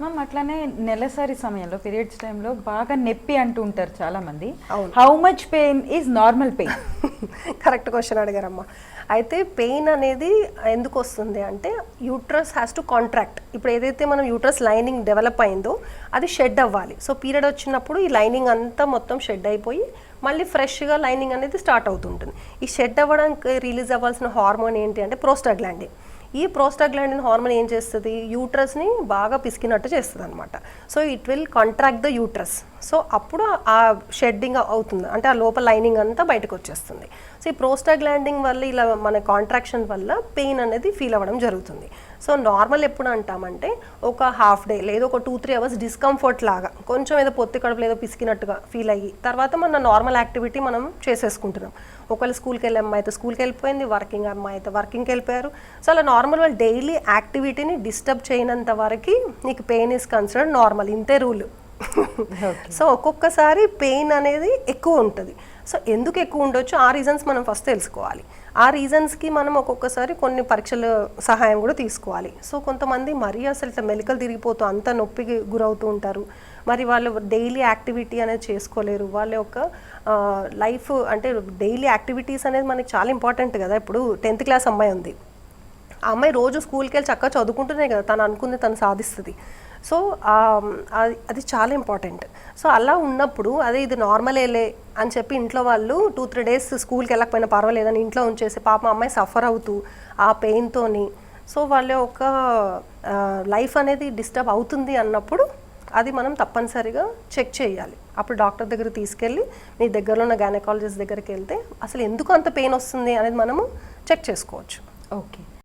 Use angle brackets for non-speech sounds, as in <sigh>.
Ma'am అట్లానే నెలసరి సమయంలో పీరియడ్స్ టైంలో బాగా నొప్పి అంటూ ఉంటారు చాలా మంది. How much pain is normal pain correct question అడిగారమ్మా. అయితే పెయిన్ అనేది ఎందుకు వస్తుంది అంటే యూట్రస్ హ్యాస్ టు కాంట్రాక్ట్ ఇప్పుడు ఏదైతే మనం యూట్రస్ లైనింగ్ డెవలప్ అయిందో అది షెడ్ అవ్వాలి. సో పీరియడ్ వచ్చినప్పుడు ఈ లైనింగ్ అంతా మొత్తం షెడ్ అయిపోయి మళ్ళీ ఫ్రెష్గా లైనింగ్ అనేది స్టార్ట్ అవుతుంటుంది. ఈ షెడ్ అవ్వడానికి రిలీజ్ అవ్వాల్సిన హార్మోన్ ఏంటి అంటే ప్రోస్టాగ్లాండిన్ ఈ ప్రోస్టాగ్లాండిన్ హార్మోన్ ఏం చేస్తుంది? యూట్రస్ని బాగా పిసికినట్టు చేస్తుంది అనమాట so it will contract the uterus so అప్పుడు ఆ షెడ్డింగ్ అవుతుంది. అంటే ఆ లోపల లైనింగ్ అంతా బయటకు వచ్చేస్తుంది. సో ఈ ప్రోస్టాగ్లాండింగ్ వల్ల ఇలా మన కాంట్రాక్షన్ వల్ల పెయిన్ అనేది ఫీల్ అవ్వడం జరుగుతుంది. సో నార్మల్ ఎప్పుడు అంటామంటే ఒక హాఫ్ డే లేదా ఒక టూ త్రీ అవర్స్ డిస్కంఫర్ట్ లాగా కొంచెం ఏదో పొత్తి కడుపు ఏదో పిసికినట్టుగా ఫీల్ అయ్యి తర్వాత మన నార్మల్ యాక్టివిటీ మనం చేసేసుకుంటున్నాం. ఒకవేళ స్కూల్కి వెళ్ళే అమ్మాయి అయితే స్కూల్కి వెళ్ళిపోయింది వర్కింగ్ అమ్మాయి అయితే వర్కింగ్కి వెళ్ళిపోయారు సో అలా నార్మల్ వాళ్ళు డైలీ యాక్టివిటీని డిస్టర్బ్ చేయనంత వరకు నీకు పెయిన్ ఇస్ కన్సిడర్డ్ నార్మల్. ఇంతే రూల్. <laughs> సో ఒక్కొక్కసారి పెయిన్ అనేది ఎక్కువ ఉంటుంది. సో ఎందుకు ఎక్కువ ఉండొచ్చు? ఆ రీజన్స్ మనం ఫస్ట్ తెలుసుకోవాలి. ఆ రీజన్స్కి మనం ఒక్కొక్కసారి కొన్ని పరీక్షల సహాయం కూడా తీసుకోవాలి. సో కొంతమంది మరీ అసలు ఇట్లా మెలికలు తిరిగిపోతూ అంత నొప్పికి గురవుతూ ఉంటారు. మరి వాళ్ళు డైలీ యాక్టివిటీ అనేది చేసుకోలేరు. వాళ్ళ యొక్క లైఫ్ అంటే డైలీ యాక్టివిటీస్ అనేది మనకి చాలా ఇంపార్టెంట్ కదా. ఇప్పుడు టెన్త్ క్లాస్ అమ్మాయి ఉంది. ఆ అమ్మాయి రోజు స్కూల్కి వెళ్ళి చక్కగా చదువుకుంటూనే కదా. తను అనుకుంది తను సాధిస్తుంది. సో అది- అది చాలా ఇంపార్టెంట్. సో అలా ఉన్నప్పుడు అదే ఇది నార్మలేలే అని చెప్పి ఇంట్లో వాళ్ళు టూ త్రీ డేస్ స్కూల్కి వెళ్ళకపోయినా పర్వాలేదని ఇంట్లో ఉంచేసి పాప అమ్మాయి సఫర్ అవుతూ ఆ పెయిన్తోని సో వాళ్ళ ఒక లైఫ్ అనేది డిస్టర్బ్ అవుతుంది అన్నప్పుడు అది మనం తప్పనిసరిగా చెక్ చేయాలి. అప్పుడు డాక్టర్ దగ్గర తీసుకెళ్ళి మీ దగ్గరలో ఉన్న గైనకాలజిస్ట్ దగ్గరికి వెళ్తే అసలు ఎందుకు అంత పెయిన్ వస్తుంది అనేది మనము చెక్ చేసుకోవచ్చు. ఓకే.